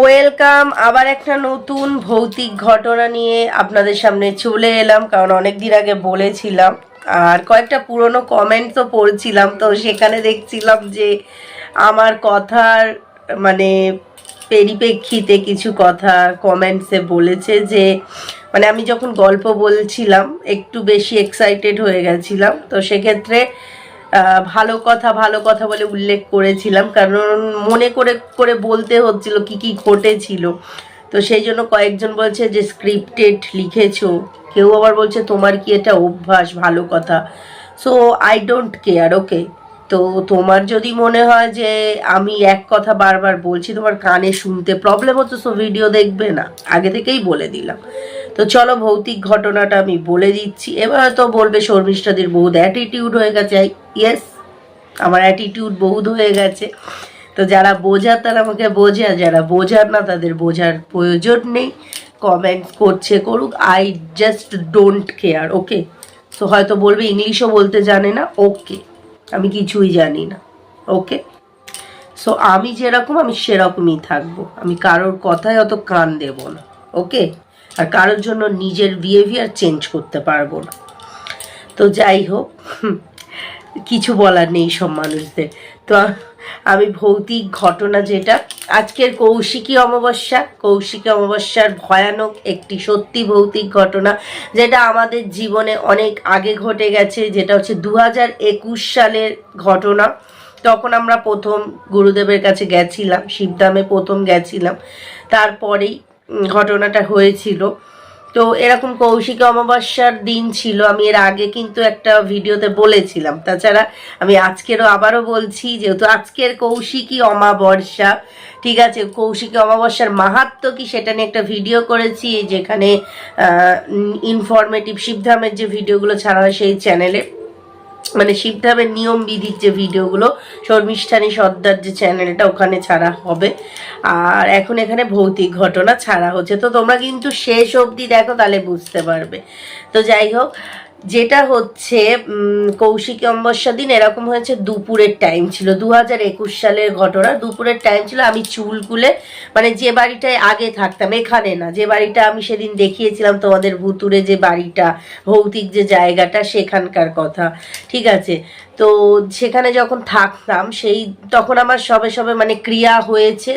Welcome, আবার একটা নতুন ভৌতিক ঘটনা নিয়ে আপনাদের সামনে চলে এলাম, কারণ অনেক দিন আগে বলেছিলাম, আর কয়েকটা পুরনো কমেন্ট তো পড়ছিলাম, তো সেখানে দেখছিলাম যে আমার কথার মানে পরিপ্রেক্ষিতে কিছু কথা কমেন্টসে বলেছে যে মানে আমি যখন গল্প বলছিলাম, একটু বেশি এক্সাইটেড হয়ে গেছিলাম, তো সেক্ষেত্রে ভালো কথা ভালো কথা বলে উল্লেখ করেছিলাম। কারণ মনে করে করে বলতে হচ্ছিল কি কি ঘটেছিল। তো সেই জন্য কয়েকজন বলছে যে স্ক্রিপ্টেড লিখেছো। কেউ আবার বলছে, তোমার কি এটা অভ্যাস? ভালো কথা। So I don't care okay তো তোমার যদি মনে হয় যে, আমি এক কথা বারবার বলছি, তোমার কানে শুনতে প্রবলেম হচ্ছে সো ভিডিও দেখবে না। আগে থেকেই বলে দিলাম। তো চলো ভৌতিক ঘটনাটা আমি বলে দিচ্ছি। এবার হয়তো বলবে শর্মিষ্ঠাদির বহুত অ্যাটিটিউড হয়ে গেছে। ইয়েস আমার অ্যাটিটিউড বহুত হয়ে গেছে। তো যারা বোঝার, তারা আমাকে বোঝে, আর যারা বোঝার না, তাদের বোঝার প্রয়োজন নেই। কমেন্ট করছে, করুক। I just don't care okay তো হয়তো বলবে ইংলিশও বলতে জানে না ওকে আমি কিছুই জানি না ওকে সো আমি যেরকম, আমি সেরকমই থাকব। আমি কারোর কথায় অত কান দেব না ওকে আর কারোর জন্য নিজের বিহেভিয়ার চেঞ্জ করতে পারব না। তো যাই হোক কিছু বলার নেই সব মানুষদের। তো আমি ভৌতিক ঘটনা যেটা, আজকের কৌশিকী অমাবস্যা, কৌশিকী অমাবস্যার ভয়ানক একটি সত্যি ভৌতিক ঘটনা, যেটা আমাদের জীবনে অনেক আগে ঘটে গেছে, যেটা হচ্ছে দু হাজার একুশ সালের ঘটনা। তখন আমরা প্রথম গুরুদেবের কাছে গেছিলাম, শিবধামে প্রথম গেছিলাম। তারপরেই ঘটনাটা হয়েছিল। তো এরকম কৌশিক অমাবস্যার দিন ছিল। আমি এর আগে কিন্তু একটা ভিডিওতে বলেছিলাম। তাছাড়া আমি আজকেরও আবারও বলছি, যেহেতু আজকের কৌশিকী অমাবস্যা, ঠিক আছে? কৌশিকী অমাবস্যার মাহাত্ম কি সেটা নিয়ে একটা ভিডিও করেছি, যেখানে ইনফরমেটিভ শিবধামের যে ভিডিওগুলো ছাড়া হয় সেই চ্যানেলে মানে শিবধামের নিয়ম বিধির যে ভিডিওগুলো, শর্মিষ্ঠানী সর্দার যে চ্যানেলটা ওখানে ছাড়া হবে। আর এখন এখানে ভৌতিক ঘটনা ছাড়া হচ্ছে। তো তোমরা কিন্তু শেষ অবধি দেখো, তাহলে বুঝতে পারবে। তো যাই হোক যেটা হচ্ছে কৌশিক অম্বস্যা দিন এরকম হয়েছে, দুপুরের টাইম ছিল। দু হাজার একুশ সালের ঘটনা, দুপুরের টাইম ছিল আমি চুল কুলে মানে যে বাড়িটায় আগে থাকতাম, এখানে না, যে বাড়িটা আমি সেদিন দেখিয়েছিলাম তোমাদের ভুতুরে যে বাড়িটা, ভৌতিক যে জায়গাটা, সেখানকার কথা, ঠিক আছে? তো সেখানে যখন থাকতাম, সেই তখন আমার সবে সবে মানে ক্রিয়া হয়েছে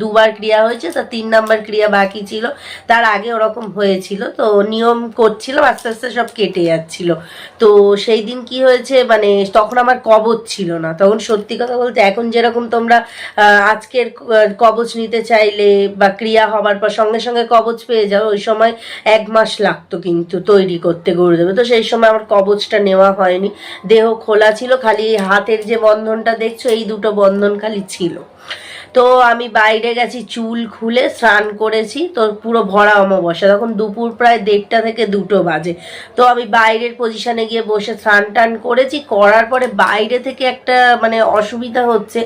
দুবার ক্রিয়া হয়েছে, তা তিন নাম্বার ক্রিয়া বাকি ছিল। তার আগে ওরকম হয়েছিল। তো নিয়ম করছিলাম, আস্তে আস্তে সব কেটে যাচ্ছিল। তো সেই দিন কি হয়েছে মানে তখন আমার কবচ ছিল না। তখন সত্যি কথা বলতে এখন যেরকম তোমরা আজকের কবচ নিতে চাইলে বা ক্রিয়া হবার পর সঙ্গে সঙ্গে কবচ পেয়ে যাও, ওই সময় এক মাস লাগতো কিন্তু তৈরি করতে গুরুদেবে তো সেই সময় আমার কবচটা নেওয়া হয়নি। দেহ খোলা ছিল খালি হাতের যে বন্ধনটা দেখছ এই দুটো বন্ধন খালি ছিল। তো আমি বাইরে গেছি, চুল খুলে স্নান করেছি, তো পুরো ভরা অমাবস্যা। তখন দুপুর প্রায় দেড়টা থেকে দুটো বাজে। তো আমি বাইরের পজিশনে গিয়ে বসে স্নান টান করেছি, করার পরে বাইরে থেকে একটা মানে অসুবিধা হচ্ছে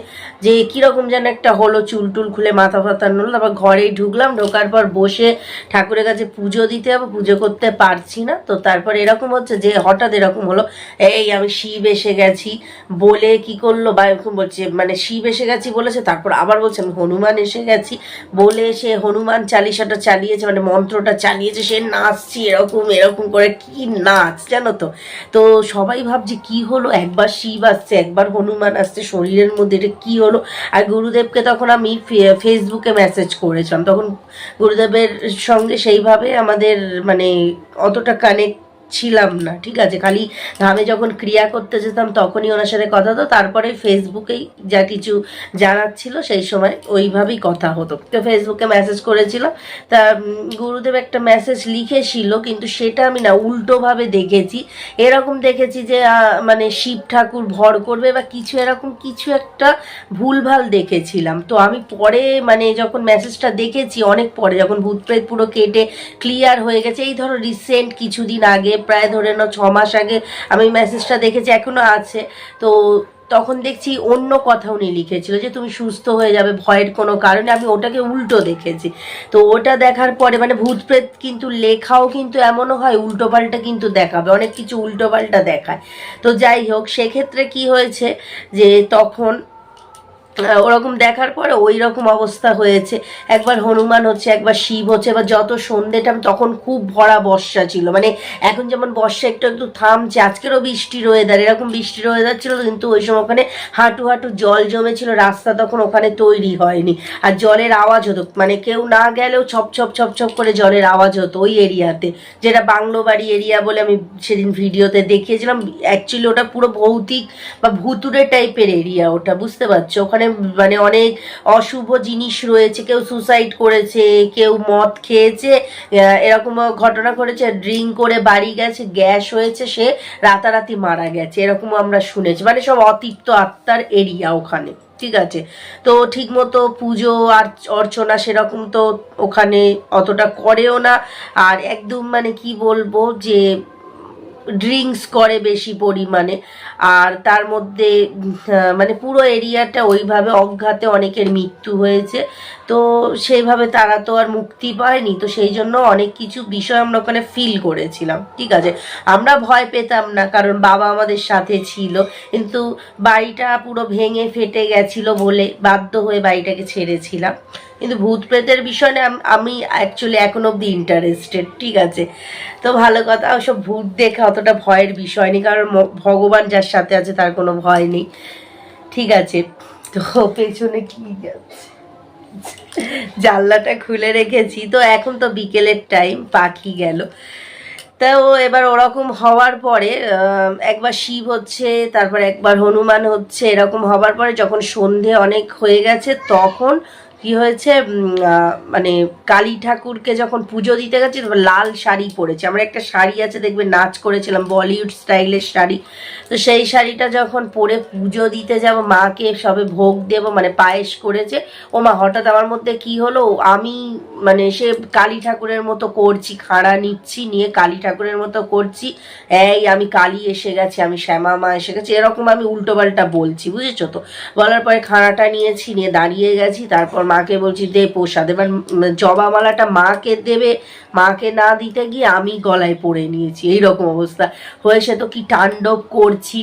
যে কীরকম যেন একটা হলো, চুল টুল খুলে মাথা ফাথা নড়লো, তারপর ঘরেই ঢুকলাম, ঢোকার পর বসে ঠাকুরের কাছে পুজো দিতে হবে পুজো করতে পারছি না। তো তারপর এরকম হচ্ছে যে হঠাৎ এরকম হলো, এই আমি শিব এসে গেছি। বলে কি করল, বা এরকম বলছে মানে শিব এসে গেছি বলেছে, তারপর আবার বলছে, আমি হনুমান এসে গেছি। বলে সে হনুমান চালিশাটা চালিয়েছে মানে মন্ত্রটা চালিয়েছে, সে নাচছি এরকম এরকম করে, কি নাচ জানো তো? তো সবাই ভাবছে, কি হলো? একবার শিব আসছে, একবার হনুমান আসছে, শরীরের মধ্যে এটা কী হলো? আর গুরুদেবকে তখন আমি ফেসবুকে মেসেজ করেছিলাম। তখন গুরুদেবের সঙ্গে সেইভাবে আমাদের মানে অতটা কানেক্ট ছিলাম না, ঠিক আছে? খালি ধামে যখন ক্রিয়া করতে যেতাম তখনই ওনার সাথে কথা হতো, তারপরে ফেসবুকেই যা কিছু জানার ছিল সেই সময় ওইভাবেই কথা হতো। তো ফেসবুকে মেসেজ করেছিলাম তা গুরুদেব একটা মেসেজ লিখেছিল, কিন্তু সেটা আমি না উল্টোভাবে দেখেছি। এরকম দেখেছি যে মানে শিব ঠাকুর ভর করবে বা কিছু, এরকম কিছু একটা ভুলভাল দেখেছিলাম। তো আমি পরে মানে যখন মেসেজটা দেখেছি, অনেক পরে, যখন ভূত প্রেত পুরো কেটে ক্লিয়ার হয়ে গেছে, এই ধরো রিসেন্ট কিছুদিন আগে প্রায় ধরে নাও ছ মাস আগে আমি মেসেজটা দেখেছি, এখনও আছে। তো তখন দেখছি অন্য কথা উনি লিখেছিল যে তুমি সুস্থ হয়ে যাবে ভয়ের কোনো কারণে। আমি ওটাকে উল্টো দেখেছি। তো ওটা দেখার পরে মানে ভূত প্রেত কিন্তু লেখাও কিন্তু এমনও হয় উল্টো পাল্টা কিন্তু দেখাবে। অনেক কিছু উল্টো পাল্টা দেখায়। তো যাই হোক, সেক্ষেত্রে কি হয়েছে যে তখন ওরকম দেখার পরে ওই রকম অবস্থা হয়েছে। একবার হনুমান হচ্ছে, একবার শিব হচ্ছে, এবার যত সন্ধ্যেটা তখন খুব ভরা বর্ষা ছিল। মানে এখন যেমন বর্ষা একটু একটু থামছে, আজকেরও বৃষ্টির ওয়েদার এরকম বৃষ্টির ওয়েদার ছিল, কিন্তু ওই সময় ওখানে হাঁটু হাঁটু জল জমেছিল, রাস্তা তখন ওখানে তৈরি হয়নি। আর জলের আওয়াজ হতো মানে কেউ না গেলেও ছপ ছপ ছপ ছপ করে জলের আওয়াজ হতো ওই এরিয়াতে। যেটা বাংলো বাড়ি এরিয়া বলে আমি সেদিন ভিডিওতে দেখিয়েছিলাম অ্যাকচুয়ালি ওটা পুরো ভৌতিক বা ভুতুরে টাইপের এরিয়া ওটা, বুঝতে পারছ? ওখানে মানে অনেক অশুভ জিনিস রয়েছে, কেউ সুসাইড করেছে, কেউ মদ খেয়েছে এরকম ঘটনা করেছে ড্রিঙ্ক করে বাড়ি গেছে, গ্যাস হয়েছে, সে রাতারাতি মারা গেছে, এরকম আমরা শুনেছি। মানে সব অতিপ্ত আত্মার এরিয়া ওখানে, ঠিক আছে? তো ঠিক মতো পুজো, আর অর্চনা সেরকম তো ওখানে অতটা করেও না। আর একদম মানে কি বলব যে ড্রিঙ্কস করে বেশি পরিমাণে। আর তার মধ্যে মানে পুরো এরিয়াটা ওইভাবে অজ্ঞাতে অনেকের মৃত্যু হয়েছে। তো সেইভাবে তারা তো আর মুক্তি পায়নি। তো সেই জন্য অনেক কিছু বিষয় আমরা ওখানে ফিল করেছিলাম। ঠিক আছে? আমরা ভয় পেতাম না, কারণ বাবা আমাদের সাথে ছিল। কিন্তু বাড়িটা পুরো ভেঙে ফেটে গেছিল বলে বাধ্য হয়ে বাড়িটাকে ছেড়েছিলাম। কিন্তু ভূত প্রেতের বিষয় নিয়ে আমি অ্যাকচুয়ালি এখন অব্দি ইন্টারেস্টেড ঠিক আছে? তো ভালো কথা, ওসব ভূত দেখে অতটা ভয়ের বিষয় নেই, কারণ ভগবান যার সাথে আছে তার কোনো ভয় নেই। ঠিক আছে? তো পেছনে কি যাচ্ছে জানলাটা খুলে রেখেছি। তো এখন তো বিকেলের টাইম পাখি গেল। তা এবার ওরকম হওয়ার পরে একবার শিব হচ্ছে, তারপর একবার হনুমান হচ্ছে, এরকম হওয়ার পরে যখন সন্ধে অনেক হয়ে গেছে, তখন কি হয়েছে? মানে কালী ঠাকুরকে যখন পুজো দিতে গেছে লাল শাড়ি পরেছে। আমার একটা শাড়ি আছে দেখবে নাচ করেছিলাম, বলিউড স্টাইলের শাড়ি। তো সেই শাড়িটা যখন পরে পুজো দিতে যাব, মাকে সবে ভোগ দেব মানে পায়েস করেছে। ও মা, হঠাৎ আমার মধ্যে কি হলো? আমি মানে সে কালী ঠাকুরের মতো করছি, খাড়া নিচ্ছি, নিয়ে কালী ঠাকুরের মতো করছি। এই, আমি কালী এসে গেছি, আমি শ্যামা মা এসে গেছি। এরকম আমি উল্টো পাল্টা বলছি, বুঝেছ তো? বলার পরে খাড়াটা নিয়েছি, নিয়ে দাঁড়িয়ে গেছি, তারপর মাকে বলছি, দে প্রসাদ। এবার জবা মালাটা মাকে দেবে, মাকে না দিতে গিয়ে আমি গলায় পরে নিয়েছি। এই রকম অবস্থা। হয়েছে তো কি তাণ্ডব করছি।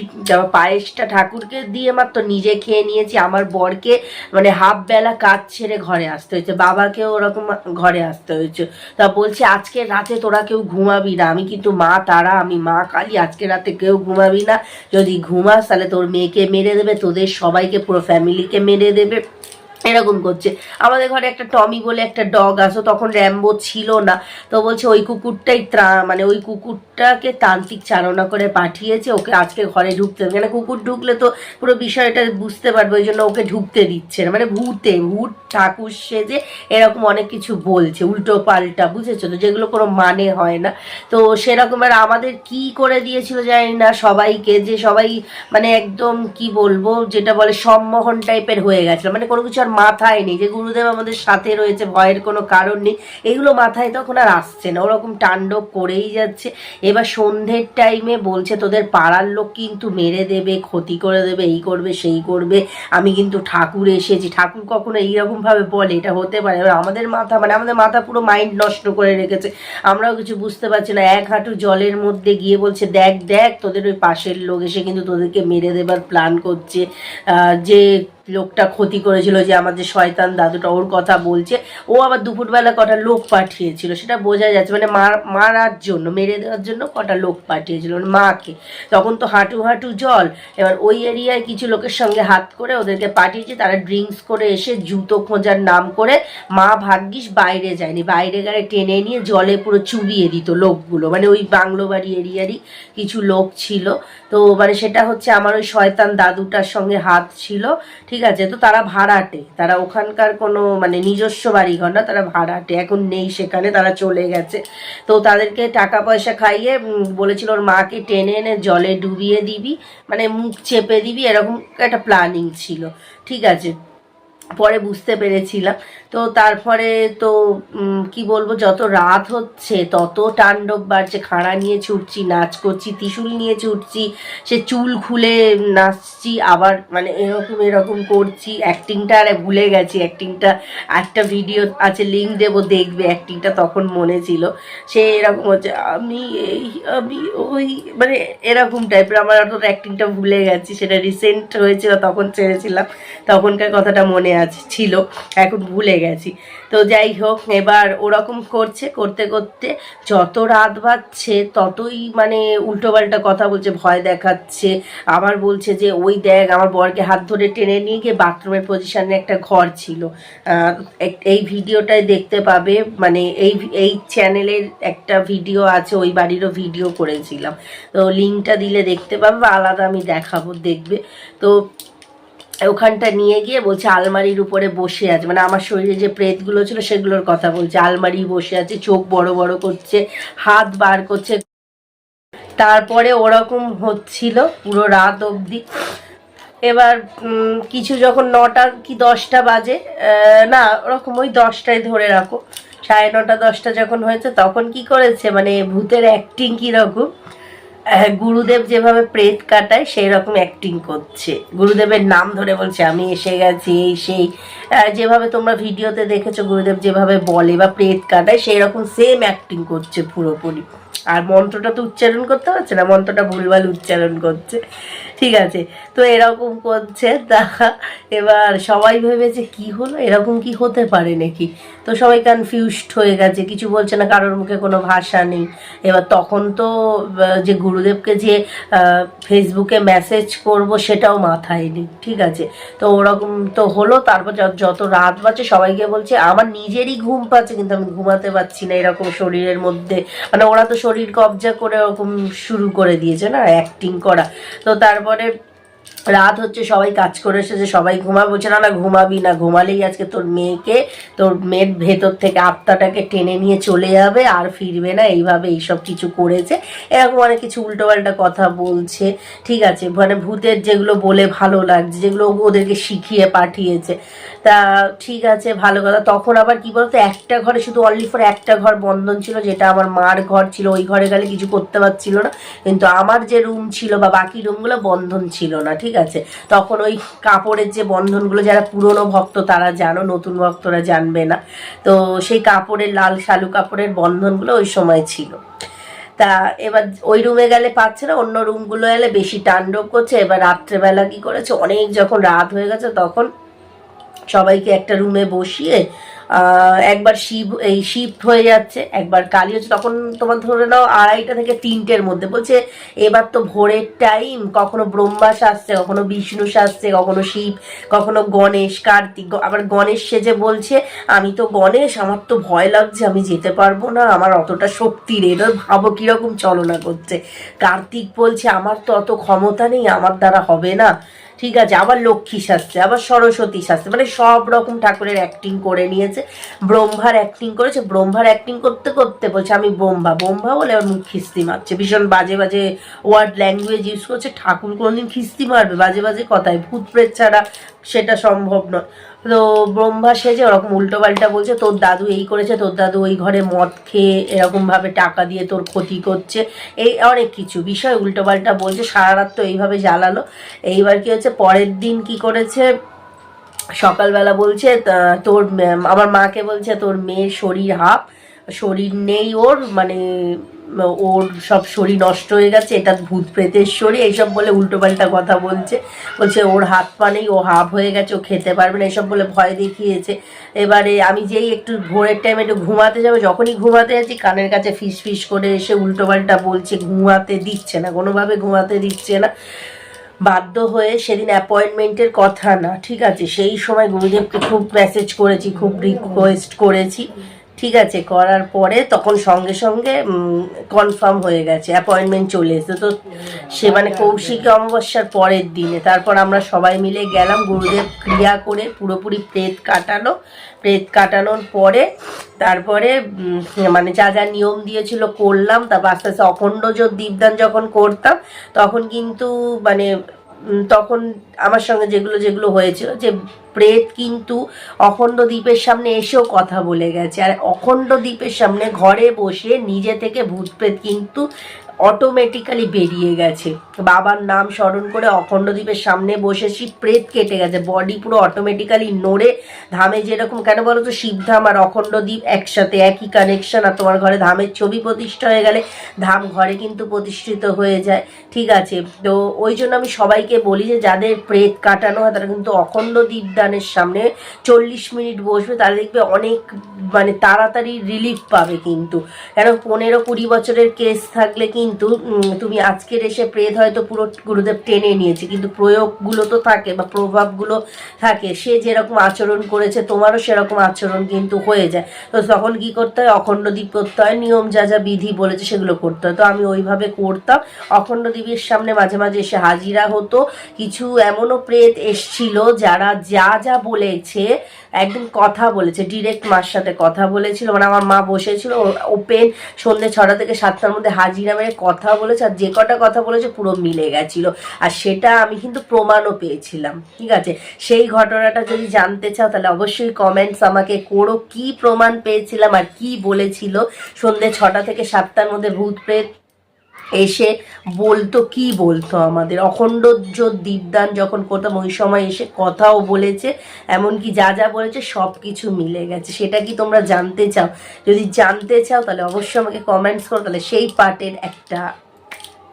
পায়েসটা ঠাকুরকে দিয়ে মাত্র নিজে খেয়ে নিয়েছি। আমার বরকে মানে হাফ বেলা কাজ ছেড়ে ঘরে আসতে হয়েছে। বাবাকেও ওরকম ঘরে আসতে হয়েছে। তা বলছি, আজকে রাতে তোরা কেউ ঘুমাবি না। আমি কিন্তু মা, তারা, আমি মা, কালী, আজকে রাতে কেউ ঘুমাবি না। যদি ঘুমাস তাহলে তোর মেয়েকে মেরে দেবে, তোদের সবাইকে, পুরো ফ্যামিলিকে মেরে দেবে। এরকম করছে। আমাদের ঘরে একটা টমি বলে একটা ডগ আসো তখন র্যাম্বো ছিল না। তো বলছে ওই কুকুরটাই ত্রা মানে ওই কুকুরটাকে তান্ত্রিক চালনা করে পাঠিয়েছে, ওকে আজকে ঘরে ঢুকতে মানে কুকুর ঢুকলে তো পুরো বিষয়টা বুঝতে পারবে, ওই জন্য ওকে ঢুকতে দিচ্ছে না। মানে ভূতে, ভূত, ঠাকুর সেজে এরকম অনেক কিছু বলছে, উল্টো পাল্টা, বুঝেছ তো? যেগুলো কোনো মানে হয় না। তো সেরকম আর আমাদের কি করে দিয়েছিল জানি না, সবাইকে যে সবাই মানে একদম কি বলব, যেটা বলে সম্মোহন টাইপের হয়ে গেছিল। মানে কোনো কিছু আর মাথায় নেই, যে গুরুদেব আমাদের সাথে রয়েছে, ভয়ের কোনো কারণ নেই, এগুলো মাথায় তখন আর আসছে না। ওরকম তাণ্ডব করেই যাচ্ছে। এবার সন্ধ্যের টাইমে বলছে, তোদের পাড়ার লোক কিন্তু মেরে দেবে, ক্ষতি করে দেবে, এই করবে, সেই করবে। আমি কিন্তু ঠাকুর এসেছি। ঠাকুর কখনো এইরকম ভাবে বলে, এটা হতে পারে। এবার আমাদের মাথা মানে আমাদের মাথা পুরো মাইন্ড নষ্ট করে রেখেছে। আমরাও কিছু বুঝতে পারছি না। এক হাঁটু জলের মধ্যে গিয়ে বলছে, দেখ দেখ, তোদের ওই পাশের লোক এসে কিন্তু তোদেরকে মেরে দেবার প্ল্যান করছে। যে লোকটা ক্ষতি করেছিল যে আমাদের শয়তান দাদুটা ওর কথা বলছে। ও আবার দুপুরবেলা কটা লোক পাঠিয়েছিল, সেটা বোঝা যাচ্ছে। মানে মার- মারার জন্য, মেরে দেওয়ার জন্য কটা লোক পাঠিয়েছিল মাকে। তখন তো হাঁটু হাঁটু জল। এবার ওই এরিয়ায় কিছু লোকের সঙ্গে হাত করে ওদেরকে পাঠিয়েছে। তারা ড্রিঙ্কস করে এসে জুতো খোঁজার নাম করে মা ভাগ্যিস বাইরে যায়নি। বাইরে গেলে টেনে নিয়ে জলে পুরো চুবিয়ে দিত লোকগুলো। মানে ওই বাংলো বাড়ি এরিয়ারই কিছু লোক ছিল। তো মানে সেটা হচ্ছে আমার ওই শয়তান দাদুটার সঙ্গে হাত ছিল। ঠিক আছে, তো তারা ভাড়াটে। তারা ওখানকার কোনো মানে নিজস্ব বাড়ি ঘর না, তারা ভাড়াটে। এখন নেই সেখানে, তারা চলে গেছে। তো তাদেরকে টাকা পয়সা খাইয়ে বলেছিল ওর মাকে টেনে এনে জলে ডুবিয়ে দিবি মানে মুখ চেপে দিবি, এরকম একটা প্ল্যানিং ছিল। ঠিক আছে পরে বুঝতে পেরেছিলাম। তো তারপরে তো কি বলব, যত রাত হচ্ছে, তত তাণ্ডব বাড়ছে। খাড়া নিয়ে ছুটছি, নাচ করছি, ত্রিশুল নিয়ে ছুটছি, সে চুল খুলে নাচছি, আবার মানে এরকম এরকম করছি। অ্যাক্টিংটা আর ভুলে গেছি, অ্যাক্টিংটা, একটা ভিডিও আছে, লিঙ্ক দেবো, দেখবে। অ্যাক্টিংটা তখন মনে ছিল। সে এরকম হচ্ছে, আমি এই, আমি ওই মানে এরকম টাইপের আমার অত অ্যাক্টিংটা ভুলে গেছি। সেটা রিসেন্ট হয়েছিল, তখন ছেড়েছিলাম। তখনকার কথাটা মনে আছে ছিল, এখন ভুলে গেছি। তো যাই হোক, এবার ওরকম করছে, করতে করতে যত রাত বাজছে, ততই মানে উল্টোপাল্টা কথা বলছে, ভয় দেখাচ্ছে। আবার বলছে যে, ওই দেখ, আমার বরকে হাত ধরে টেনে নিয়ে গিয়ে বাথরুমের পজিশনে একটা ঘর ছিল। এই ভিডিওটাই দেখতে পাবে। মানে এই এই চ্যানেলের একটা ভিডিও আছে, ওই বাড়িরও ভিডিও করেছিলাম। তো লিঙ্কটা দিলে দেখতে পাবে, আলাদা আমি দেখাবো, দেখবে। তো ওখানটা নিয়ে গিয়ে বলছে আলমারির উপরে বসে আছে। মানে আমার শরীরে যে প্রেতগুলো ছিল সেগুলোর কথা বলছে। আলমারি বসে আছে, চোখ বড় বড় করছে, হাত বার করছে। তারপরে ওরকম হচ্ছিল পুরো রাত অবধি। এবার কিছু যখন নটা কি দশটা বাজে না, ওরকম ওই দশটায় ধরে রাখো। সাড়ে নটা, দশটা যখন হয়েছে, তখন কি করেছে মানে ভূতের অ্যাক্টিং কীরকম গুরুদেব যেভাবে প্রেত কাটায় সেই রকম অ্যাক্টিং করছে। গুরুদেবের নাম ধরে বলছে, আমি এসে গেছি, এই সেই। যেভাবে তোমরা ভিডিওতে দেখেছ, গুরুদেব যেভাবে বলে বা প্রেত কাটায় সেই রকম সেম অ্যাক্টিং করছে পুরোপুরি। আর মন্ত্রটা তো উচ্চারণ করতে পারছে না, মন্ত্রটা ভুলভাল উচ্চারণ করছে। ঠিক আছে, তো এরকম করছে, তা এবার সবাই ভেবেছে কি হলো, এরকম কি হতে পারে নাকি? তো সবাই কনফিউজড হয়ে গেছে, কিছু বলছে না, কারোর মুখে কোনো ভাষা নেই। এবার তখন তো যে গুরুদেবকে যে ফেসবুকে মেসেজ করব সেটাও মাথায় নেই, ঠিক আছে? তো ওরকম তো হলো, তারপর যত- যত রাত বাজে সবাইকে বলছে, আমার নিজেরই ঘুম পাচ্ছে, কিন্তু আমি ঘুমাতে পারছি না এরকম শরীরের মধ্যে। মানে ওরা তো শরীর কবজা করে ওরকম শুরু করে দিয়েছে না অ্যাক্টিং করা। তো তারপরে রাত হচ্ছে, সবাই কাজ করে এসেছে, সবাই ঘুমা বলছে, না না, ঘুমাবি না, ঘুমালেই আজকে তোর মেয়েকে, তোর মেয়ের ভেতর থেকে আত্মাটাকে টেনে নিয়ে চলে যাবে, আর ফিরবে না। এইভাবে এইসব কিছু করেছে। এরকম অনেক কিছু উল্টোপাল্টা কথা বলছে। ঠিক আছে মানে ভূতের যেগুলো বলে ভালো লাগছে, যেগুলো ওদেরকে শিখিয়ে পাঠিয়েছে। তা ঠিক আছে, ভালো কথা। তখন আবার কি বলতো, একটা ঘরে শুধু অনলি ফর একটা ঘর বন্ধন ছিল, যেটা আমার মার ঘর ছিল। ওই ঘরে গেলে কিছু করতে পারছিল না। কিন্তু আমার যে রুম ছিল বা বাকি রুমগুলো বন্ধন ছিল না, ঠিক আছে। তখন ওই কাপড়ের যে বন্ধনগুলো, যারা পুরনো ভক্ত, তারা জানো, নতুন ভক্তরা জানবে না। তো সেই কাপড়ের, লাল শালু কাপড়ের বন্ধনগুলো ওই সময় ছিল। তা এবার ওই রুমে গেলে পাচ্ছে না, অন্য রুমগুলো এলে বেশি তাণ্ডব করছে। এবার রাত্রেবেলা কি করেছে? অনেক যখন রাত হয়ে গেছে, তখন সবাইকে একটা রুমে বসিয়ে একবার শিব, এই শিফট হয়ে যাচ্ছে, একবার কালী হচ্ছে, তখন তোমার ধরে নাও আড়াইটা থেকে তিনটের মধ্যে। বলছে, এবার তো ভোরের টাইম কখনো ব্রহ্মা আসছে, কখনো বিষ্ণু আসছে, কখনো শিব, কখনো গণেশ, কার্তিক আবার গণেশ সেজে বলছে, আমি তো গণেশ, আমার তো ভয় লাগছে, আমি যেতে পারব না, আমার অতটা শক্তি নেই, এবার ভাবো কীরকম চলনা করছে। কার্তিক বলছে, আমার তো অত ক্ষমতা নেই, আমার দ্বারা হবে না। ঠিক আছে, আবার লক্ষ্মী শাস্ত্রে, আবার সরস্বতী শাস্ত্রে মানে সব রকম ঠাকুরের অ্যাক্টিং করে নিয়েছে। ব্রহ্মার অ্যাক্টিং করেছে, ব্রহ্মার অ্যাক্টিং করতে করতে বলছে, আমি ব্রহ্মা ব্রহ্মা বলে ওর মুখ খিস্তি মারছে। ভীষণ বাজে বাজে ওয়ার্ড ল্যাঙ্গুয়েজ ইউজ করছে, ঠাকুর কোনোদিন খিস্তি মারবে, বাজে বাজে কথায়, ভূত প্রেত ছাড়া সেটা সম্ভব নয়। তো ব্রহ্মা সেজে ওরকম উল্টো পাল্টা বলছে, তোর দাদু এই করেছে, তোর দাদু ওই ঘরে মদ খেয়ে এরকমভাবে টাকা দিয়ে তোর ক্ষতি করছে। এই অনেক কিছু, বিষয় উল্টো পাল্টা বলছে, সারা রাত তো এইভাবে জ্বালালো। এইবার কি হচ্ছে, পরের দিন কি করেছে? সকালবেলা বলছে তোর আমার মাকে বলছে, তোর মেয়ের শরীর হাফ, শরীর নেই ওর মানে ওর সব শরীর নষ্ট হয়ে গেছে, এটা ভূত প্রেতের শরীর, এইসব বলে উল্টোপাল্টা কথা বলছে। বলছে, ওর হাত পা নেই, ও হাফ হয়ে গেছে, ও খেতে পারবে না এসব বলে ভয় দেখিয়েছে। এবারে আমি যেই একটু ভোরের টাইমে একটু ঘুমাতে যাব, যখনই ঘুমাতে যাচ্ছি, কানের কাছে ফিস ফিস করে এসে উল্টোপাল্টা বলছে, ঘুমাতে দিচ্ছে না, কোনোভাবে ঘুমাতে দিচ্ছে না। বাধ্য হয়ে সেদিন অ্যাপয়েন্টমেন্টের কথা না, ঠিক আছে? সেই সময় গুরুদেবকে খুব মেসেজ করেছি, খুব রিকোয়েস্ট করেছি। ঠিক আছে, করার পরে তখন সঙ্গে সঙ্গে কনফার্ম হয়ে গেছে অ্যাপয়েন্টমেন্ট চলে এসেছে। তো সে মানে কৌশিক অমাবস্যার পরের দিনে, তারপর আমরা সবাই মিলে গেলাম, গুরুদেব ক্রিয়া করে পুরোপুরি প্রেত কাটানো প্রেত কাটানোর পরে, তারপরে মানে যা যা নিয়ম দিয়েছিল করলাম, তারপর আস্তে আস্তে অখণ্ড দীপদান যখন করতাম, তখন কিন্তু মানে তখন আমার সঙ্গে যেগুলো যেগুলো হয়েছিল, যে প্রেত কিন্তু অখণ্ড দ্বীপের সামনে এসেও কথা বলে গেছে। আর অখণ্ড দ্বীপের সামনে ঘরে বসে নিজে থেকে ভূত প্রেত কিন্তু অটোমেটিক্যালি বেরিয়ে গেছে। বাবার নাম স্মরণ করে অখণ্ড দ্বীপের সামনে বসেছি প্রেত কেটে গেছে। বডি পুরো অটোমেটিক্যালি নড়ে, ধামে যেরকম কেন বলো তো শিবধাম আর অখণ্ড দ্বীপ একসাথে, একই কানেকশন আর তোমার ঘরে ধামের ছবি প্রতিষ্ঠা হয়ে গেলে ধাম ঘরে কিন্তু প্রতিষ্ঠিত হয়ে যায়। ঠিক আছে, তো ওই জন্য আমি সবাইকে বলি যে, যাদের প্রেত কাটানো হয় তারা কিন্তু অখণ্ড দীপদানের সামনে চল্লিশ মিনিট বসবে তারা দেখবে অনেক মানে তাড়াতাড়ি রিলিফ পাবে কিন্তু। কেন? পনেরো কুড়ি বছরের কেস থাকলে কিন্তু তুমি আজকের এসে প্রেত হয়তো পুরো গুরুদেব টেনে নিয়েছে, কিন্তু প্রয়োগগুলো তো থাকে বা প্রভাবগুলো থাকে। সে যেরকম আচরণ করেছে, তোমারও সেরকম আচরণ কিন্তু হয়ে যায়। তো তখন কি করতে হয়? অখণ্ড দ্বীপ করতে হয় নিয়ম যা যা বিধি বলেছে সেগুলো করতে হয়। তো আমি ওইভাবে করতাম। অখণ্ড দ্বীপের সামনে মাঝে মাঝে এসে হাজিরা হতো। কিছু এমনও প্রেত এসছিল যারা যা যা বলেছে, একদম কথা বলেছে ডিরেক্ট মার সাথে কথা বলেছিল মানে আমার মা বসেছিল ওপেন সন্ধ্যে ছটা থেকে সাতটার মধ্যে হাজিরা মেরে কথা বলেছে, আর যে কটা কথা বলেছে পুরো মিলে গেছিল। আর সেটা আমি কিন্তু প্রমাণও পেয়েছিলাম, ঠিক আছে? সেই ঘটনাটা যদি জানতে চাও, তাহলে অবশ্যই কমেন্টস আমাকে করো, কি প্রমাণ পেয়েছিলাম আর কি বলেছিল সন্ধ্যে ছটা থেকে সাতটার মধ্যে ভূত প্রেত এসে বলতো, কি বলতো আমাদের? অখণ্ড দীপদান যখন করতাম, ওই সময় এসে কথাও বলেছে, এমনকি যা যা বলেছে সব কিছু মিলে গেছে। সেটা কি তোমরা জানতে চাও? যদি জানতে চাও, তাহলে অবশ্যই আমাকে কমেন্টস করো। তাহলে সেই পার্টের একটা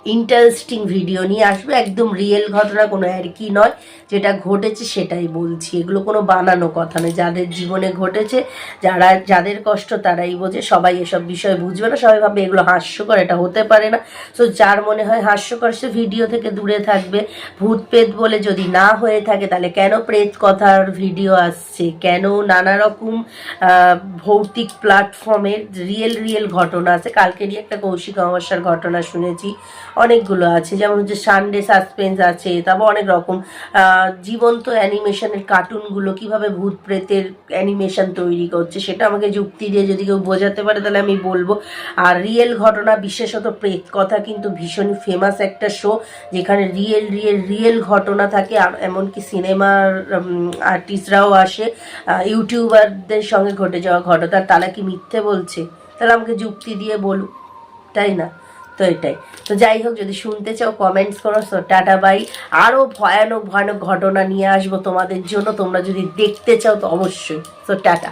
ইন্টারেস্টিং ভিডিও নিয়ে আসবে। একদম রিয়েল ঘটনা, কোনো আর কি নয়। যেটা ঘটেছে সেটাই বলছি। এগুলো কোনো বানানো কথা নয়। যাদের জীবনে ঘটেছে, যারা, যাদের কষ্ট তারাই বোঝে। সবাই এসব বিষয় বুঝবে না। সবাই ভাবে এগুলো হাস্যকর, এটা হতে পারে না। সো যার মনে হয় হাস্যকর, সে ভিডিও থেকে দূরে থাকবে। ভূত প্রেত বলে যদি না হয়ে থাকে, তাহলে কেন প্রেত কথার ভিডিও আসছে? কেন নানা রকম ভৌতিক প্ল্যাটফর্মের রিয়েল রিয়েল ঘটনা আছে? কালকেরই একটা কৌশিক অমাবস্যার ঘটনা শুনেছি। অনেকগুলো আছে, যেমন হচ্ছে সানডে সাসপেন্স আছে, তারপর অনেক রকম জীবন্ত অ্যানিমেশনের কার্টুনগুলো, কীভাবে ভূত প্রেতের অ্যানিমেশন তৈরি করছে, সেটা আমাকে যুক্তি দিয়ে যদি কেউ বোঝাতে পারে তাহলে আমি বলব। আর রিয়েল ঘটনা, বিশেষত প্রেত কথা কিন্তু ভীষণ ফেমাস একটা শো যেখানে রিয়েল রিয়েল রিয়েল ঘটনা থাকে এমনকি সিনেমার আর্টিস্টরাও আসে ইউটিউবারদের সঙ্গে ঘটে যাওয়া ঘটনা, তারা কি মিথ্যে বলছে? তাহলে আমাকে যুক্তি দিয়ে বলুক, তাই না? তো এটাই। তো যাই হোক, যদি শুনতে চাও কমেন্টস করো সো টাটা বাই আরও ভয়ানক ভয়ানক ঘটনা নিয়ে আসব তোমাদের জন্য, তোমরা যদি দেখতে চাও, তো অবশ্যই। So tata.